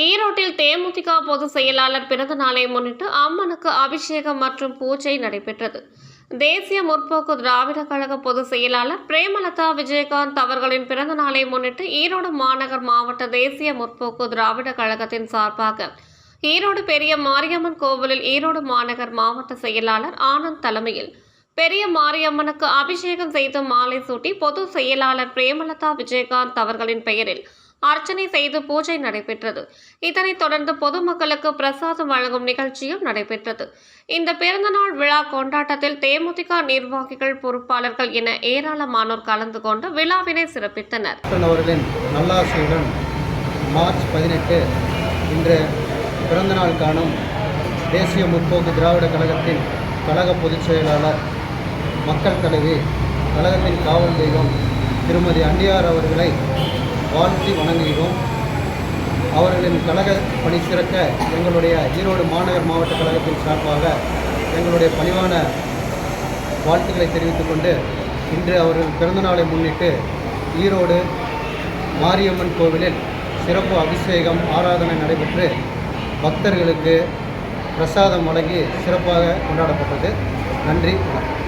ஈரோட்டில் தேமுதிக பொதுச் செயலாளர் பிறந்த நாளை முன்னிட்டு அம்மனுக்கு அபிஷேகம் மற்றும் பூஜை நடைபெற்றது. தேசிய முற்போக்கு திராவிட கழக பொதுச் செயலாளர் பிரேமலதா விஜயகாந்த் அவர்களின் பிறந்த நாளை முன்னிட்டு ஈரோடு மாநகர் மாவட்ட தேசிய முற்போக்கு திராவிட கழகத்தின் சார்பாக ஈரோடு பெரிய மாரியம்மன் கோவிலில் ஈரோடு மாநகர் மாவட்ட செயலாளர் ஆனந்த் தலைமையில் பெரிய மாரியம்மனுக்கு அபிஷேகம் செய்து மாலை சூட்டி பொது செயலாளர் பிரேமலதா விஜயகாந்த் அவர்களின் பெயரில் அர்ச்சனை செய்து பூஜை நடைபெற்றது. இதனைத் தொடர்ந்து பொதுமக்களுக்கு பிரசாதம் வழங்கும் நிகழ்ச்சியும் நடைபெற்றது. இந்த பிறந்தநாள் விழா கொண்டாட்டத்தில் தேமுதிக நிர்வாகிகள் பொறுப்பாளர்கள் என ஏராளமானோர் கலந்து கொண்டு விழாவினை சிறப்பித்தனர். நல்லாசையுடன் மார்ச் பதினெட்டு இன்று பிறந்தநாள் காணும் தேசிய முற்போக்கு திராவிட கழகத்தின் கழக பொதுச் செயலாளர் மக்கள் தலைவி கழகத்தின் காவல் தெய்வம் திருமதி அண்டியார் அவர்களை வாழ்த்தி வணங்குகிறோம். அவர்களின் கழக பணி சிறக்க எங்களுடைய ஈரோடு மாநகர் மாவட்ட கழகத்தின் சார்பாக எங்களுடைய பணிவான வாழ்த்துக்களை தெரிவித்துக் கொண்டு இன்று அவர்கள் பிறந்தநாளை முன்னிட்டு ஈரோடு மாரியம்மன் கோவிலில் சிறப்பு அபிஷேகம் ஆராதனை நடைபெற்று பக்தர்களுக்கு பிரசாதம் வழங்கி சிறப்பாக கொண்டாடப்பட்டது. நன்றி வணக்கம்.